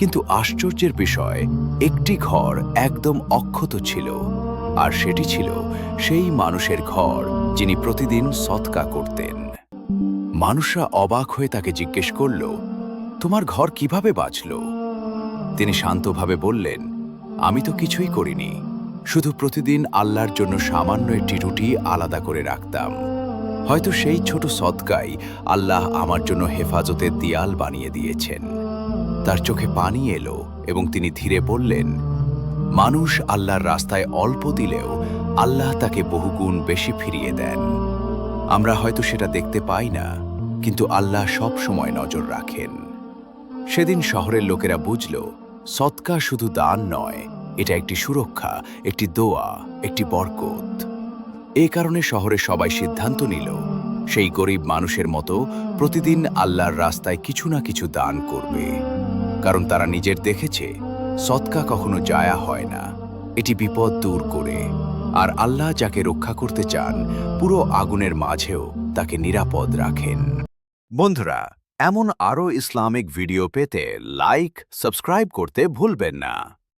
কিন্তু আশ্চর্যের বিষয়, একটি ঘর একদম অক্ষত ছিল, আর সেটি ছিল সেই মানুষের ঘর যিনি প্রতিদিন সৎকা করতেন। মানুষরা অবাক হয়ে তাকে জিজ্ঞেস করল, তোমার ঘর কীভাবে বাঁচল? তিনি শান্তভাবে বললেন, আমি তো কিছুই করিনি, শুধু প্রতিদিন আল্লাহর জন্য সামান্য একটি রুটি আলাদা করে রাখতাম। হয়তো সেই ছোট সৎকাই আল্লাহ আমার জন্য হেফাজতের দিয়াল বানিয়ে দিয়েছেন। তার চোখে পানি এলো এবং তিনি ধীরে বললেন, মানুষ আল্লাহর রাস্তায় অল্প দিলেও আল্লাহ তাকে বহুগুণ বেশি ফিরিয়ে দেন। আমরা হয়তো সেটা দেখতে পাই না, কিন্তু আল্লাহ সব সময় নজর রাখেন। সেদিন শহরের লোকেরা বুঝল, সৎকা শুধু দান নয়, এটা একটি সুরক্ষা, একটি দোয়া, একটি বরকত। এ কারণে শহরে সবাই সিদ্ধান্ত নিল, সেই গরিব মানুষের মতো প্রতিদিন আল্লাহর রাস্তায় কিছু না কিছু দান করবে। কারণ তারা নিজের দেখেছে, সৎকা কখনো জায়া হয় না। এটি বিপদ দূর করে। আর আল্লাহ যাকে রক্ষা করতে চান, পুরো আগুনের মাঝেও তাকে নিরাপদ রাখেন। বন্ধুরা, এমন আরও ইসলামিক ভিডিও পেতে লাইক সাবস্ক্রাইব করতে ভুলবেন না।